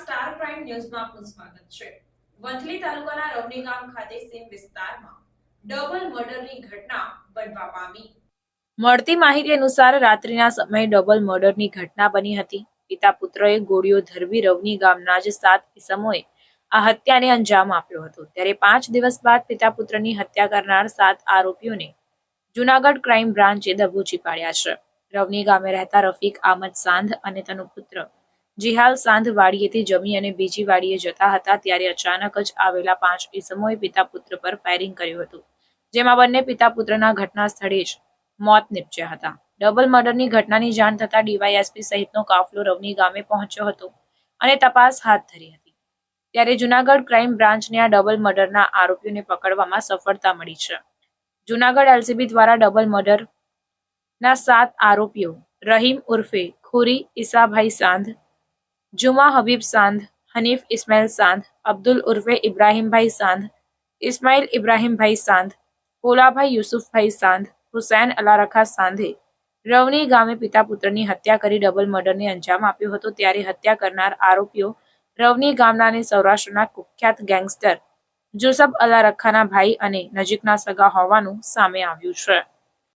Star prime ન્યૂઝમાં આપનું સ્વાગત છે. વંથલી તાલુકાના રવની ગામ ખાતે સીમ વિસ્તારમાં ડબલ મર્ડરની ઘટના બનવા પામી. મળતી માહિતી અનુસાર રાત્રિના સમયે ડબલ મર્ડરની ઘટના બની હતી. પિતા પુત્રએ ગોળીઓ ધરવી રવની ગામના જ સાત ઇસમોએ આ હત્યાને અંજામ આપ્યો હતો. ત્યારે પાંચ દિવસ બાદ પિતા પુત્રની હત્યા કરનાર સાત આરોપીઓને જુનાગઢ ક્રાઇમ બ્રાન્ચે દબોચી પાડ્યા છે. રવની ગામે રહેતા રફીક આમદ સાંધ અને તેનો પુત્ર જીહાલ સાંધ વાડીએથી જમી અને બીજી વાડીએ જતા હતા ત્યારે અચાનક જ આવેલા પાંચ ઈસમોએ પિતા પુત્ર પર ફાયરિંગ કર્યું હતું, જેમાં બંને પિતા પુત્રના ઘટના સ્થળે જ મોત નીપજ્યા હતા. ડબલ મર્ડરની ઘટનાની જાણ થતાં ડીવાયએસપી સહિતનો કાફલો રવની ગામે પહોંચ્યો હતો અને તપાસ હાથ ધરી હતી. ત્યારે જુનાગઢ ક્રાઇમ બ્રાન્ચને આ ડબલ મર્ડરના આરોપીઓને પકડવામાં સફળતા મળી છે. જુનાગઢ એલસીબી દ્વારા ડબલ મર્ડર ના સાત આરોપીઓ રહીમ ઉર્ફે ખુરી, ઈસાભાઈ સાંધ જુમા હબીબ સાંધ, હનીફ ઇસ્માઇલ સાંધ, અબ્દુલ ઉર્ફે ઇબ્રાહીમભાઈ સાંધ, ઇસ્માઇલ ઇબ્રાહીમભાઈ સાંધ પોલાભાઈ યુસુફભાઈ સાંધ, હુસૈન અલારખા સાંધે. રવની ગામે પિતા પુત્રની હત્યા કરી ડબલ મર્ડરને અંજામ આપ્યો હતો, ત્યારે હત્યા કરનાર આરોપીઓ રવની ગામના અને સૌરાષ્ટ્રના કુખ્યાત ગેંગસ્ટર જુસબ અલારખાના ભાઈ અને નજીકના સગા હોવાનું સામે આવ્યું છે.